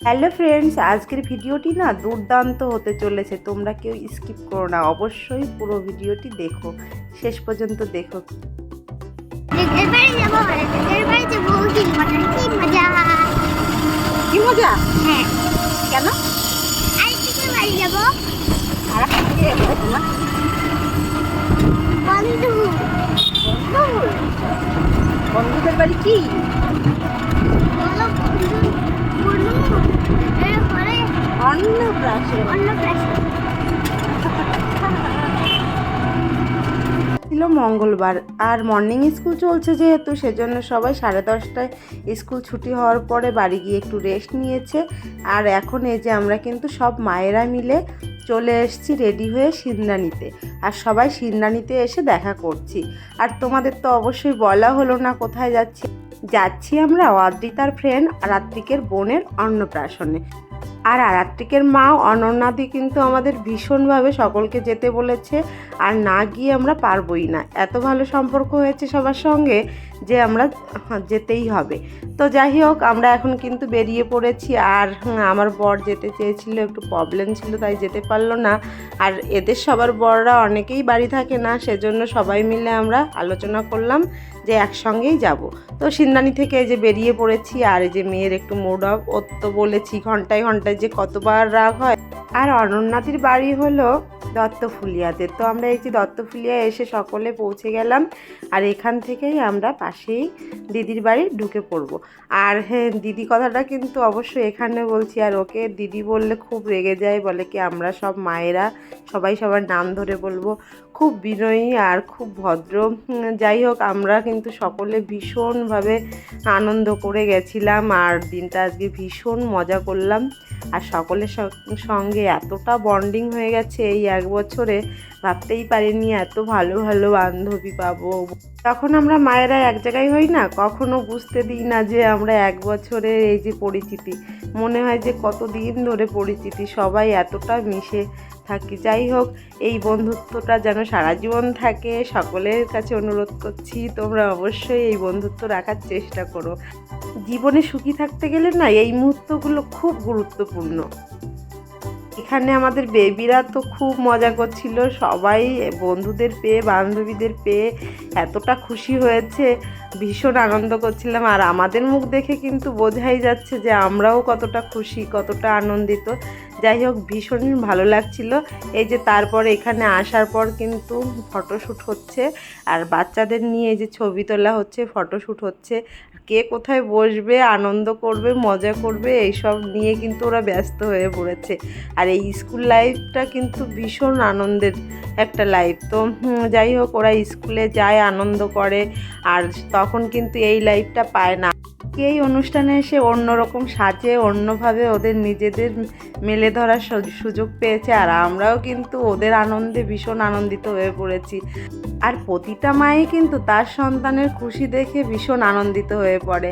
Hello friends আজকের ভিডিওটি না দুর্দান্ত হতে চলেছে তোমরা কেউ স্কিপ করো না অবশ্যই পুরো ভিডিওটি দেখো শেষ পর্যন্ত দেখো। কি মজা হ্যাঁ। কেন? বাড়ি যাব। বন্ধু। বন্ধুদের বাড়ি কি বলো বন্ধু বলু এরপরে অন্নপ্রাশন অন্য প্রাসে ছিল মঙ্গলবার আর মর্নিং স্কুল চলছে যেহেতু, সেজন্য সবাই সাড়ে দশটায় স্কুল ছুটি হওয়ার পরে বাড়ি গিয়ে একটু রেস্ট নিয়েছে। আর এখন এই যে আমরা কিন্তু সব মায়েরা মিলে চলে এসেছি রেডি হয়ে সিন্দানিতে। আর সবাই সিন্দানিতে এসে দেখা করছি। আর তোমাদের তো অবশ্যই বলা হলো না কোথায় যাচ্ছি। যাচ্ছি আমরা অদ্রিতার ফ্রেন্ড রাত্রিকের বোনের অন্নপ্রাশনে। আর আরাত্রিকের মা অনন্যাদি কিন্তু আমাদের ভীষণভাবে সকলকে যেতে বলেছে আর না গিয়ে আমরা পারবই না। এত ভালো সম্পর্ক হয়েছে সবার সঙ্গে যে আমরা হ্যাঁ, যেতেই হবে। তো যাই হোক আমরা এখন কিন্তু বেরিয়ে পড়েছি আর আমার বর যেতে চেয়েছিল একটু প্রবলেম ছিল তাই যেতে পারল না। আর এদের সবার বররা অনেকেই বাড়ি থাকে না সেজন্য সবাই মিলে আমরা আলোচনা করলাম যে একসঙ্গেই যাব। তো সিন্দানি থেকে এই যে বেরিয়ে পড়েছি আর এই যে মেয়ের একটু মুড অফ ওর তো বলেছি ঘন্টায় ঘন্টায় যে কতবার রাগ হয়। আর অনন্যাদির বাড়ি হলো দত্তফুলিয়াতে। তো আমরা এই যে দত্তফুলিয়া এসে সকলে পৌঁছে গেলাম আর এখান থেকেই আমরা পাশেই দিদির বাড়ি ঢুকে পড়ব। আর হ্যাঁ দিদি কথাটা কিন্তু অবশ্যই এখানে বলছি, আর ওকে দিদি বললে খুব রেগে যায়, বলে কি আমরা সব মায়েরা সবাই সবার নাম ধরে বলব। খুব বিনয়ী আর খুব ভদ্র। যাই হোক, আমরা কিন্তু সকলে ভীষণভাবে আনন্দ করে গেছিলাম আর দিনটা আজকে ভীষণ মজা করলাম। আর সকলের সঙ্গে এতটা বন্ডিং হয়ে গেছে এই এক বছরে, ভাবতেই পারিনি এত ভালো ভালো বান্ধবী পাবো। তখন আমরা মায়েরা এক জায়গায় হই না, কখনো বুঝতে দিই না যে আমরা এক বছরের এই যে পরিচিতি। মনে হয় যে কতদিন ধরে পরিচিতি, সবাই এতটা মিশে থাকি। যাই হোক, এই বন্ধুত্বটা যেন সারা জীবন থাকে, সকলের কাছে অনুরোধ করছি, তোমরা অবশ্যই এই বন্ধুত্ব রাখার চেষ্টা করো। জীবনে সুখী থাকতে গেলে না, এই মুহূর্তগুলো খুব গুরুত্বপূর্ণ। এখানে আমাদের বেবিরা তো খুব মজা করছিল, সবাই বন্ধুদের পেয়ে, বান্ধবীদের পেয়ে এতটা খুশি হয়েছে। ভীষণ আনন্দ করছিলাম। আর আমাদের মুখ দেখে কিন্তু বোঝাই যাচ্ছে যে আমরাও কতটা খুশি, কতটা আনন্দিত। যাই হোক, ভীষণ ভালো লাগছিল। এই যে তারপরে এখানে আসার পর কিন্তু ফটোশ্যুট হচ্ছে। আর বাচ্চাদের নিয়ে যে ছবি তোলা হচ্ছে ফটোশ্যুট হচ্ছে। কে কোথায় বসবে, আনন্দ করবে, মজা করবে, এইসব নিয়ে কিন্তু ওরা ব্যস্ত হয়ে পড়েছে। আর এই স্কুল লাইফটা কিন্তু ভীষণ আনন্দের একটা লাইফ। তো যাই হোক, ওরা স্কুলে যায়, আনন্দ করে। আর তখন কিন্তু এই লাইফটা পায় না। এই অনুষ্ঠানে এসে অন্যরকম সাজে, অন্যভাবে ওদের নিজেদের মেলে ধরার সুযোগ পেয়েছে, আর আমরাও কিন্তু ওদের আনন্দে ভীষণ আনন্দিত হয়ে পড়েছি। আর প্রতিটা মাই কিন্তু তার সন্তানের খুশি দেখে ভীষণ আনন্দিত হয়ে পড়ে।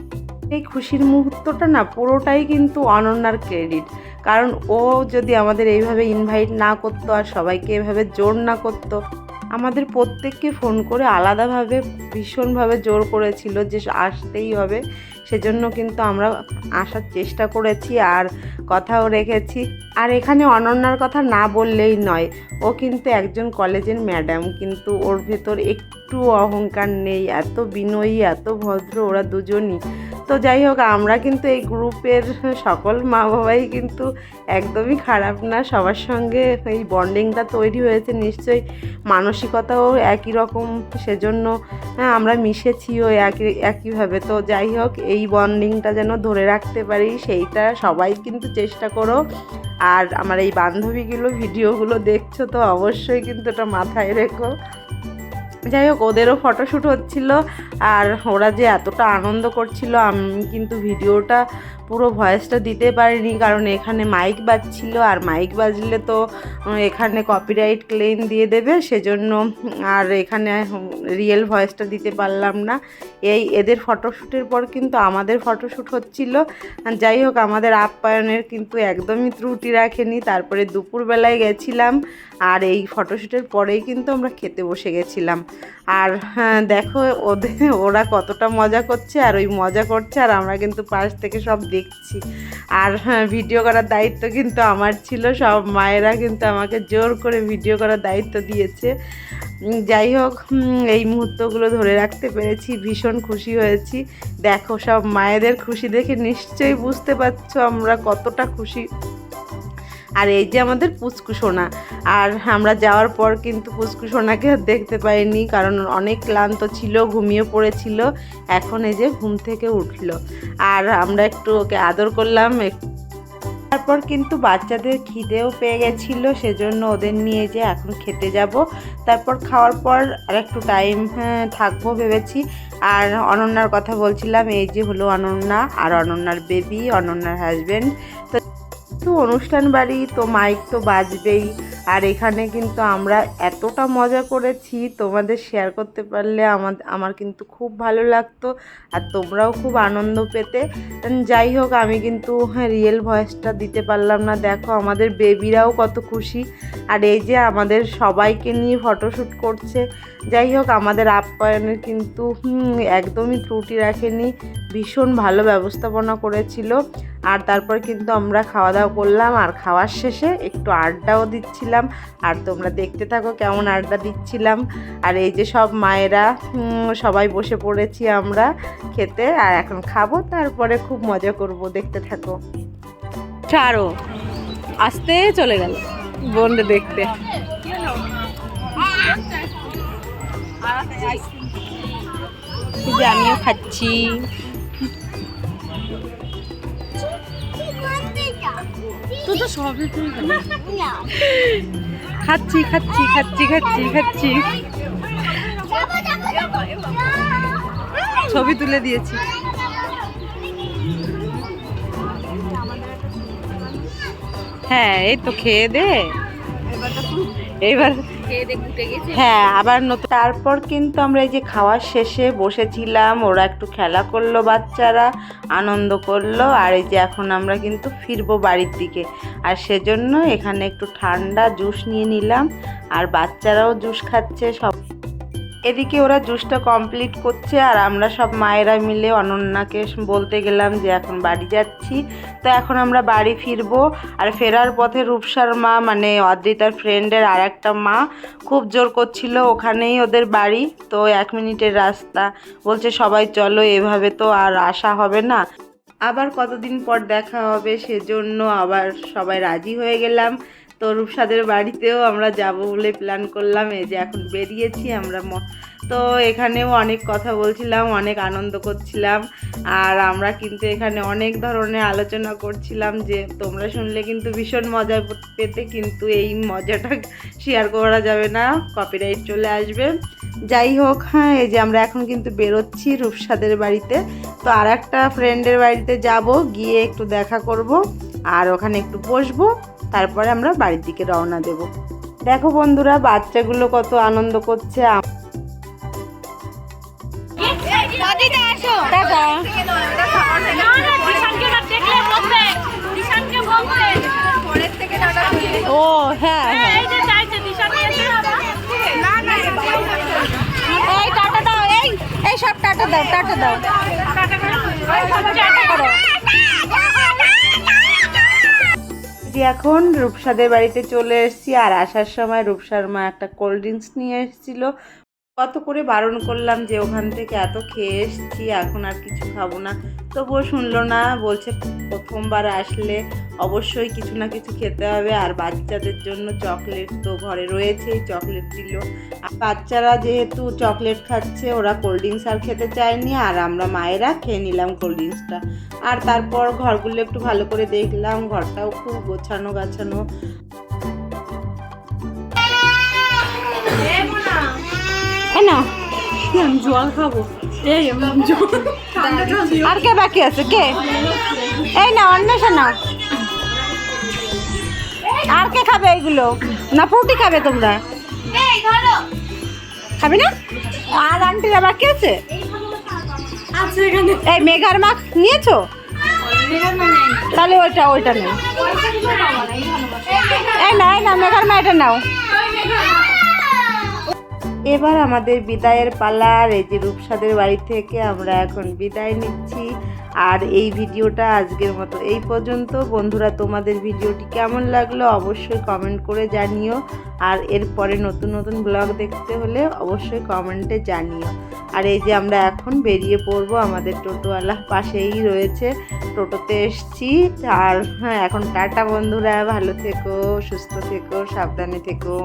এই খুশির মুহূর্তটা না পুরোটাই কিন্তু অনন্যার ক্রেডিট কারণ ও যদি আমাদের এইভাবে ইনভাইট না করতো আর সবাইকে এভাবে জোর না করতো আমাদের প্রত্যেককে ফোন করে আলাদাভাবে, ভীষণভাবে জোর করেছিল যে আসতেই হবে। সেজন্য কিন্তু আমরা আসার চেষ্টা করেছি আর কথাও রেখেছি। আর এখানে অনন্যার কথা না বললেই নয়, ও কিন্তু একজন কলেজের ম্যাডাম, কিন্তু ওর ভেতর একটু অহংকার নেই, এত বিনয়ী, এত ভদ্র, ওরা দুজনই। তো যাই হোক আমরা কিন্তু এই গ্রুপের সকল মা বাবাই কিন্তু একদমই খারাপ না। সবার সঙ্গে এই বন্ডিংটা তৈরি হয়েছে নিশ্চয়ই মানসিকতাও একই রকম সেজন্য হ্যাঁ, আমরা মিশেছিও একই একইভাবে। তো যাই হোক এই বন্ডিংটা যেন ধরে রাখতে পারি সেইটা সবাই কিন্তু চেষ্টা করো। আর আমার এই বান্ধবীগুলো ভিডিওগুলো দেখছ তো অবশ্যই কিন্তু এটা মাথায় রেখো। যাই হোক ওদেরও ফটোশ্যুট হচ্ছিল। আর ওরা যে এতটা আনন্দ করছিল আমি কিন্তু ভিডিওটা পুরো ভয়েসটা দিতে পারিনি কারণ এখানে মাইক বাজছিল আর মাইক বাজলে তো এখানে কপিরাইট ক্লেম দিয়ে দেবে সেজন্য আর এখানে রিয়েল ভয়েসটা দিতে পারলাম না। এই এদের ফটোশ্যুটের পর কিন্তু আমাদের ফটোশ্যুট হচ্ছিল। যাই হোক আমাদের আপ্যায়নের কিন্তু একদমই ত্রুটি রাখেনি। তারপরে দুপুরবেলায় গেছিলাম আর এই ফটোশ্যুটের পরেই কিন্তু আমরা খেতে বসে গেছিলাম। আর হ্যাঁ, দেখো ওদের ওরা কতটা মজা করছে আর ওই মজা করছে আর আমরা কিন্তু পাশ থেকে সব দেখছি। আর হ্যাঁ, ভিডিও করার দায়িত্ব কিন্তু আমার ছিল। সব মায়েরা কিন্তু আমাকে জোর করে ভিডিও করার দায়িত্ব দিয়েছে। যাই হোক এই মুহূর্তগুলো ধরে রাখতে পেরেছি। ভীষণ খুশি হয়েছি। দেখো সব মায়েদের খুশি দেখে নিশ্চয়ই বুঝতে পারছ আমরা কতটা খুশি। আর এই যে আমাদের পুচকু সোনা, আর আমরা যাওয়ার পর কিন্তু পুচকু সোনাকে দেখতে পাইনি, কারণ অনেক ক্লান্ত ছিল, ঘুমিয়ে পড়েছিল, এখন এই যে ঘুম থেকে উঠল। আর আমরা একটু ওকে আদর করলাম তারপর কিন্তু বাচ্চাদের খিদেও পেয়ে গেছিল, সেজন্য ওদের নিয়ে যে এখন খেতে যাব। তারপর খাওয়ার পর আর একটু টাইম থাকব ভেবেছি। আর অনন্যার কথা বলছিলাম, এই যে হলো অনন্যা, আর অনন্যার বেবি অনন্যার হাজবেন্ড তো অনুষ্ঠান বাড়ি তো মাইক তো বাজবেই। আর এখানে কিন্তু আমরা এতটা মজা করেছি, তোমাদের শেয়ার করতে পারলে আমার আমার কিন্তু খুব ভালো লাগতো আর তোমরাও খুব আনন্দ পেতে। যাই হোক, আমি কিন্তু হ্যাঁ রিয়েল ভয়েসটা দিতে পারলাম না। দেখো, আমাদের বেবিরাও কত খুশি। আর এই যে আমাদের সবাইকে নিয়ে ফটোশ্যুট করছে। যাই হোক, আমাদের আপ্যায়নের কিন্তু একদমই ত্রুটি রাখেনি। ভীষণ ভালো ব্যবস্থাপনা করেছিল। আর তারপর কিন্তু আমরা খাওয়া দাওয়া করলাম আর খাওয়ার শেষে একটু আড্ডাও দিচ্ছিলাম। আর তোমরা দেখতে থাকো কেমন আড্ডা দিচ্ছিলাম। আর এই যে সব মায়েরা সবাই বসে পড়েছি আমরা খেতে। আর এখন খাব, তারপরে খুব মজা করব, দেখতে থাকো। ছাড়ো, আসতে চলে গেল। বোনটা দেখতে। আমিও খাচ্ছি। তুই তো সবই খাচ্ছি খাচ্ছি খাচ্ছি খাচ্ছি খাচ্ছি। ছবি তুলে দিয়েছি। হ্যাঁ এই তো খেয়ে দে। এবার হ্যাঁ আবার নতুন তারপর কিন্তু আমরা এই যে খাওয়ার শেষে বসেছিলাম, ওরা একটু খেলা করল বাচ্চারা, আনন্দ করল, আর এই যে এখন আমরা কিন্তু ফিরবো বাড়ির দিকে। আর সেজন্য এখানে একটু ঠান্ডা জুস নিয়ে নিলাম, আর বাচ্চারাও জুস খাচ্ছে, সব এদিকে ওরা জুসটা কমপ্লিট করছে আর আমরা সব মায়েরা মিলে অনন্যাকে বলতে গেলাম যে এখন বাড়ি যাচ্ছি। তো এখন আমরা বাড়ি ফিরবো আর ফেরার পথে রূপসার মা মানে অদ্রিতার ফ্রেন্ডের আর একটা মা খুব জোর করছিল ওখানেই ওদের বাড়ি। তো এক মিনিটের রাস্তা। বলছে, সবাই চলো, এভাবে তো আর আসা হবে না। আবার কতদিন পর দেখা হবে সেজন্য আবার সবাই রাজি হয়ে গেলাম। তো রূপসাদের বাড়িতেও আমরা যাব বলে প্ল্যান করলাম। এই যে এখন বেরিয়েছি আমরা তো এখানেও অনেক কথা বলছিলাম, অনেক আনন্দ করছিলাম। আর আমরা কিন্তু এখানে অনেক ধরনের আলোচনা করছিলাম যে তোমরা শুনলে কিন্তু ভীষণ মজা পেতে, কিন্তু এই মজাটা শেয়ার করা যাবে না কপিরাইট চলে আসবে। যাই হোক হ্যাঁ এই যে আমরা এখন কিন্তু বেরোচ্ছি রূপসাদের বাড়িতে। তো আর একটা ফ্রেন্ডের বাড়িতে যাব, গিয়ে একটু দেখা করব, আর ওখানে একটু বসবো। তারপরে আমরা বাড়ির দিকে রওনা দেব। দেখো বন্ধুরা বাচ্চাগুলো কত আনন্দ করছে। ও হ্যাঁ হ্যাঁ। এই টাটা দাও এই এই সব টাটা দাও টাটা দাও। টাটা করো। যে এখন রূপসাদের বাড়িতে চলে এসেছি আর আসার সময় রূপসার মা একটা কোল্ড ড্রিঙ্কস নিয়ে এসেছিল। কত করে বারণ করলাম যে ওখান থেকে এত খেয়ে এসেছি, এখন আর কিছু খাব না। তবুও শুনলো না, বলছে প্রথমবার আসলে অবশ্যই কিছু না কিছু খেতে হবে। আর বাচ্চাদের জন্য চকলেট তো ঘরে রয়েছেই, চকলেট দিল। আর বাচ্চারা যেহেতু চকলেট খাচ্ছে, ওরা কোল্ড ড্রিঙ্কস আর খেতে চায়নি। আর আমরা মায়েরা খেয়ে নিলাম কোল্ড ড্রিঙ্কসটা। আর তারপর ঘরগুলো একটু ভালো করে দেখলাম, ঘরটাও খুব গোছানো গাছানো না? আমি জল খাব। এই জল আর কে বাকি আছে? কে? এই না অন্বেষা না আর কে খাবে এইগুলো? না ফ্রুটি খাবে তোমরা? খাবে না? আর আন্টিরা বাকি আছে? এই মেঘার মাখ নিয়েছো? তাহলে ওইটা ওইটা নেই এই না এই না মেঘার মা এটা নাও। এবার আমাদের বিদায়ের পালা, আর এই যে রূপসাদের বাড়ি থেকে আমরা এখন বিদায় নিচ্ছি। আর এই ভিডিওটা আজকের মতো এই পর্যন্ত। বন্ধুরা, তোমাদের ভিডিওটি কেমন লাগল অবশ্যই কমেন্ট করে জানিও। আর এরপরে নতুন নতুন ব্লগ দেখতে হলে অবশ্যই কমেন্টে জানিও। আর এই যে আমরা এখন বেরিয়ে পড়ব, আমাদের টোটোওয়ালা পাশেই রয়েছে। টোটোতে এসছি। আর হ্যাঁ এখন টাটা বন্ধুরা, ভালো থেকো, সুস্থ থেকো, সাবধানে থেকো।